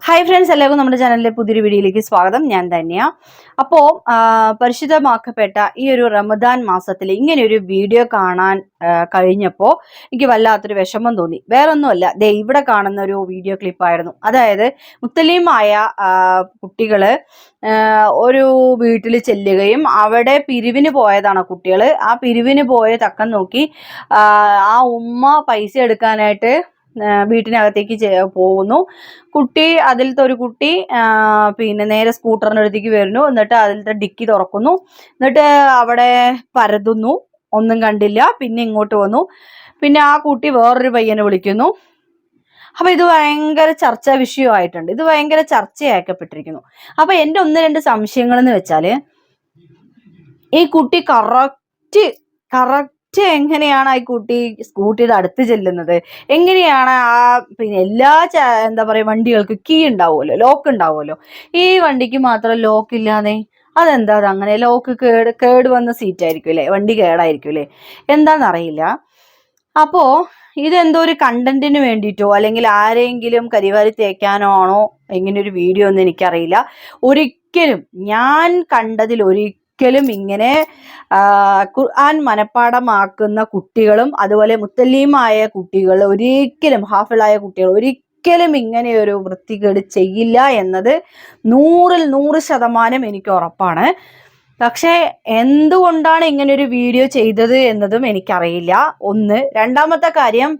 Hi friends എല്ലാവർക്കും നമ്മുടെ ചാനലിലെ പുതിയൊരു വീഡിയോയിലേക്ക് സ്വാഗതം. ഞാൻ തന്നെയാ അപ്പോൾ പരിശുദ്ധമാക്കപ്പെട്ട ഈ ഒരു റമദാൻ മാസത്തിൽ ഇങ്ങനെ ഒരു വീഡിയോ കാണാൻ കഴിഞ്ഞപ്പോൾ എനിക്ക് വല്ലാത്തൊരു വിഷമം തോന്നി. വേറൊന്നുമല്ല ദേ ഇവിടെ കാണുന്ന ഒരു വീഡിയോ ക്ലിപ്പായിരുന്നു. അതായത് മുത്തലീമായ കുട്ടികൾ ഒരു വീട്ടിൽ ചെല്ലുകയും അവിടെ പിരിവിന് പോയതാണ് കുട്ടികൾ ആ പിരിവിന് പോയ തക്കം നോക്കി ആ, ഉമ്മ പൈസ എടുക്കാനായിട്ട് വീട്ടിനകത്തേക്ക് പോകുന്നു. കുട്ടി അതിലത്തെ ഒരു കുട്ടി പിന്നെ നേരെ സ്കൂട്ടറിന്റെ അടുത്തേക്ക് വരുന്നു. എന്നിട്ട് അതിലത്തെ ഡിക്കി തുറക്കുന്നു. എന്നിട്ട് അവിടെ പരതുന്നു. ഒന്നും കണ്ടില്ല. പിന്നെ ഇങ്ങോട്ട് വന്നു. പിന്നെ ആ കുട്ടി വേറൊരു പയ്യനെ വിളിക്കുന്നു. അപ്പൊ ഇത് ഭയങ്കര ചർച്ചാ വിഷയമായിട്ടുണ്ട്. ഇത് ഭയങ്കര ചർച്ചയാക്കപ്പെട്ടിരിക്കുന്നു. അപ്പൊ എന്റെ ഒന്ന് രണ്ട് സംശയങ്ങൾ എന്ന് വെച്ചാൽ ഈ കുട്ടി കറക്റ്റ് കറക്റ്റ് എങ്ങനെയാണ് ആ കുട്ടി സ്കൂട്ടിയുടെ അടുത്ത് ചെല്ലുന്നത്? എങ്ങനെയാണ് ആ പിന്നെ എല്ലാ എന്താ പറയുക വണ്ടികൾക്ക് കീ ഉണ്ടാവുമല്ലോ ലോക്ക് ഉണ്ടാവുമല്ലോ? ഈ വണ്ടിക്ക് മാത്രം ലോക്ക് ഇല്ലാതെ അതെന്താ അത് അങ്ങനെ ലോക്ക് കേട് കേട് വന്ന സീറ്റ് ആയിരിക്കും അല്ലേ? വണ്ടി കേടായിരിക്കും അല്ലേ? എന്താണെന്നറിയില്ല അപ്പോൾ ഇതെന്തോ ഒരു കണ്ടന്റിന് വേണ്ടിയിട്ടോ അല്ലെങ്കിൽ ആരെങ്കിലും കരിവാരി തേക്കാനോ ആണോ? ഇങ്ങനെ ഒരു വീഡിയോ ഒന്നും എനിക്കറിയില്ല. ഒരിക്കലും ഞാൻ കണ്ടതിൽ ഒരിക്കലും ഇങ്ങനെ ആ, ഖുർആൻ മനഃപ്പാടമാക്കുന്ന കുട്ടികളും അതുപോലെ മുത്തല്ലീമായ കുട്ടികൾ ഒരിക്കലും ഹാഫിളായ കുട്ടികൾ ഒരിക്കലും ഇങ്ങനെ ഒരു വൃത്തികേട് ചെയ്യില്ല എന്നത് നൂറിൽ നൂറ് ശതമാനം എനിക്ക് ഉറപ്പാണ്. പക്ഷേ എന്തുകൊണ്ടാണ് ഇങ്ങനെ ഒരു വീഡിയോ ചെയ്തത് എന്നതും എനിക്കറിയില്ല. ഒന്ന് രണ്ടാമത്തെ കാര്യം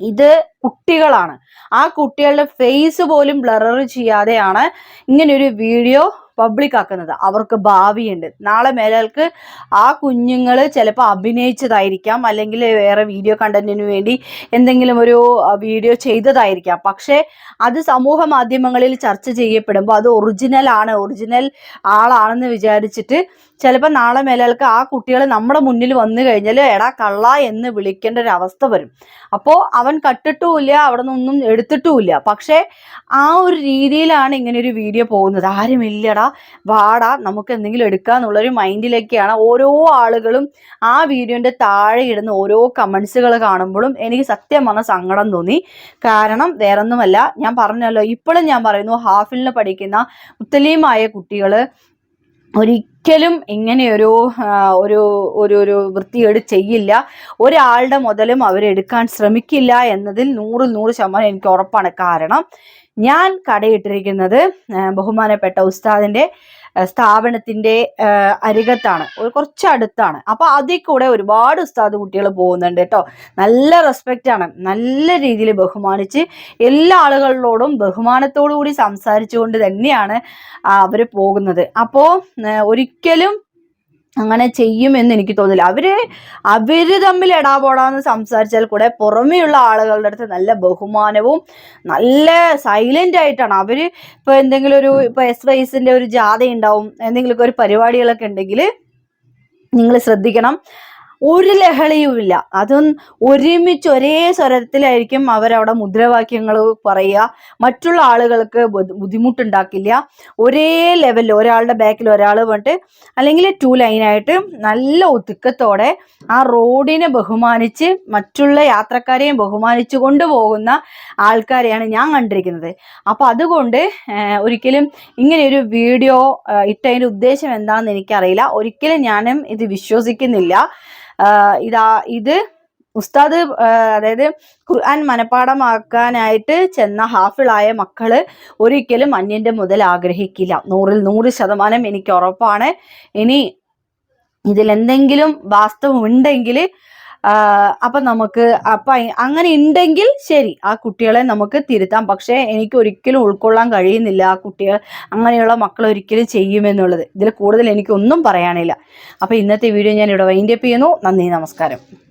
ഇത് കുട്ടികളാണ്. ആ കുട്ടികളുടെ ഫേസ് പോലും ബ്ലറർ ചെയ്യാതെയാണ് ഇങ്ങനൊരു വീഡിയോ പബ്ലിക് ആക്കുന്നത്. അവർക്ക് ഭാവിയുണ്ട്. നാളെ മേലാൾക്ക് ആ കുഞ്ഞുങ്ങൾ ചിലപ്പോൾ അഭിനയിച്ചതായിരിക്കാം. അല്ലെങ്കിൽ വേറെ വീഡിയോ കണ്ടന്റിന് വേണ്ടി എന്തെങ്കിലും ഒരു വീഡിയോ ചെയ്തതായിരിക്കാം. പക്ഷേ അത് സമൂഹ മാധ്യമങ്ങളിൽ ചർച്ച ചെയ്യപ്പെടുമ്പോൾ അത് ഒറിജിനൽ ആണ്. ഒറിജിനൽ ആളാണെന്ന് വിചാരിച്ചിട്ട് ചിലപ്പോൾ നാളെ മേലാൾക്ക് ആ കുട്ടികൾ നമ്മുടെ മുന്നിൽ വന്നു കഴിഞ്ഞാൽ എടാ കള്ള എന്ന് വിളിക്കേണ്ട ഒരു അവസ്ഥ വരും. അപ്പോൾ അവൻ കട്ടിട്ടുമില്ല അവിടെ നിന്നൊന്നും എടുത്തിട്ടുമില്ല. പക്ഷേ ആ ഒരു രീതിയിലാണ് ഇങ്ങനെ ഒരു വീഡിയോ പോകുന്നത്. ആരുമില്ലടാ വാടാ നമുക്ക് എന്തെങ്കിലും എടുക്കാന്നുള്ളൊരു മൈൻഡിലേക്കാണ് ഓരോ ആളുകളും ആ വീഡിയോന്റെ താഴെ ഇടുന്ന ഓരോ കമൻസുകൾ കാണുമ്പോഴും എനിക്ക് സത്യം വന്ന സങ്കടം തോന്നി. കാരണം വേറൊന്നുമല്ല ഞാൻ പറഞ്ഞല്ലോ ഇപ്പോഴും ഞാൻ പറയുന്നു ഹാഫിലിന് പഠിക്കുന്ന മുത്തലീമായ കുട്ടികൾ ഒരിക്കലും ഇങ്ങനെയൊരു ആ, ഒരു ഒരു ഒരു വൃത്തികേട് ചെയ്യില്ല. ഒരാളുടെ മുതലും അവരെടുക്കാൻ ശ്രമിക്കില്ല എന്നതിൽ നൂറ് നൂറ് ശതമാനം എനിക്ക് ഉറപ്പാണ്. കാരണം ഞാൻ കടയിട്ടിരിക്കുന്നത് ബഹുമാനപ്പെട്ട ഉസ്താദിന്റെ സ്ഥാപനത്തിന്റെ അരികത്താണ്. കുറച്ച് അടുത്താണ്. അപ്പോൾ അതിൽ കൂടെ ഒരുപാട് ഉസ്താദ് കുട്ടികൾ പോകുന്നുണ്ട് കേട്ടോ. നല്ല റെസ്പെക്റ്റ് ആണ്. നല്ല രീതിയിൽ ബഹുമാനിച്ച് എല്ലാ ആളുകളോടും ബഹുമാനത്തോടു കൂടി സംസാരിച്ചുകൊണ്ട് തന്നെയാണ് അവർ പോകുന്നത്. അപ്പോൾ ഒരിക്കലും അങ്ങനെ ചെയ്യുമെന്ന് എനിക്ക് തോന്നില്ല അവർ അവർ തമ്മിൽ എടാപോടാന്ന് സംസാരിച്ചാൽ കൂടെ പുറമെയുള്ള ആളുകളുടെ അടുത്ത് നല്ല ബഹുമാനവും നല്ല സൈലന്റ് ആയിട്ടാണ്. അവർ ഇപ്പൊ എന്തെങ്കിലും ഒരു ഇപ്പൊ എസ് വൈസിന്റെ ഒരു ജാഥ ഉണ്ടാവും എന്തെങ്കിലുമൊക്കെ ഒരു പരിപാടികളൊക്കെ ഉണ്ടെങ്കിൽ നിങ്ങൾ ശ്രദ്ധിക്കണം. ഒരു ലഹളയുമില്ല അതും ഒരുമിച്ച് ഒരേ സ്വരത്തിലായിരിക്കും അവരവിടെ മുദ്രാവാക്യങ്ങൾ പറയുക. മറ്റുള്ള ആളുകൾക്ക് ബുദ്ധി- ബുദ്ധിമുട്ടുണ്ടാക്കില്ല. ഒരേ ലെവലിൽ ഒരാളുടെ ബാക്കിൽ ഒരാൾ വന്നിട്ട് അല്ലെങ്കിൽ ടു ലൈനായിട്ട് നല്ല ഒതുക്കത്തോടെ ആ റോഡിനെ ബഹുമാനിച്ച് മറ്റുള്ള യാത്രക്കാരെയും ബഹുമാനിച്ചു കൊണ്ടുപോകുന്ന ആൾക്കാരെയാണ് ഞാൻ കണ്ടിരിക്കുന്നത്. അപ്പോൾ അതുകൊണ്ട് ഒരിക്കലും ഇങ്ങനെ ഒരു വീഡിയോ ഇട്ടതിന്റെ ഉദ്ദേശം എന്താണെന്ന് എനിക്കറിയില്ല. ഒരിക്കലും ഞാനും ഇത് വിശ്വസിക്കുന്നില്ല. ഇതാ ഇത് ഉസ്താദ് അതായത് ഖുർആൻ മനഃപ്പാടമാക്കാനായിട്ട് ചെന്ന ഹാഫിളായ മക്കൾ ഒരിക്കലും അന്യന്റെ മുതൽ ആഗ്രഹിക്കില്ല. നൂറിൽ നൂറ് ശതമാനം എനിക്ക് ഉറപ്പാണ്. ഇനി ഇതിൽ എന്തെങ്കിലും വാസ്തവം ഉണ്ടെങ്കിൽ അപ്പം നമുക്ക് അപ്പം അങ്ങനെ ഉണ്ടെങ്കിൽ ശരി ആ കുട്ടികളെ നമുക്ക് തിരുത്താം. പക്ഷേ എനിക്ക് ഒരിക്കലും ഉൾക്കൊള്ളാൻ കഴിയുന്നില്ല ആ കുട്ടികൾ അങ്ങനെയുള്ള മക്കൾ ഒരിക്കലും ചെയ്യുമെന്നുള്ളത്. ഇതിൽ കൂടുതൽ എനിക്കൊന്നും പറയാനില്ല. അപ്പോൾ ഇന്നത്തെ വീഡിയോ ഞാൻ ഇവിടെ വൈൻഡപ്പ് ചെയ്യുന്നു. നന്ദി നമസ്കാരം.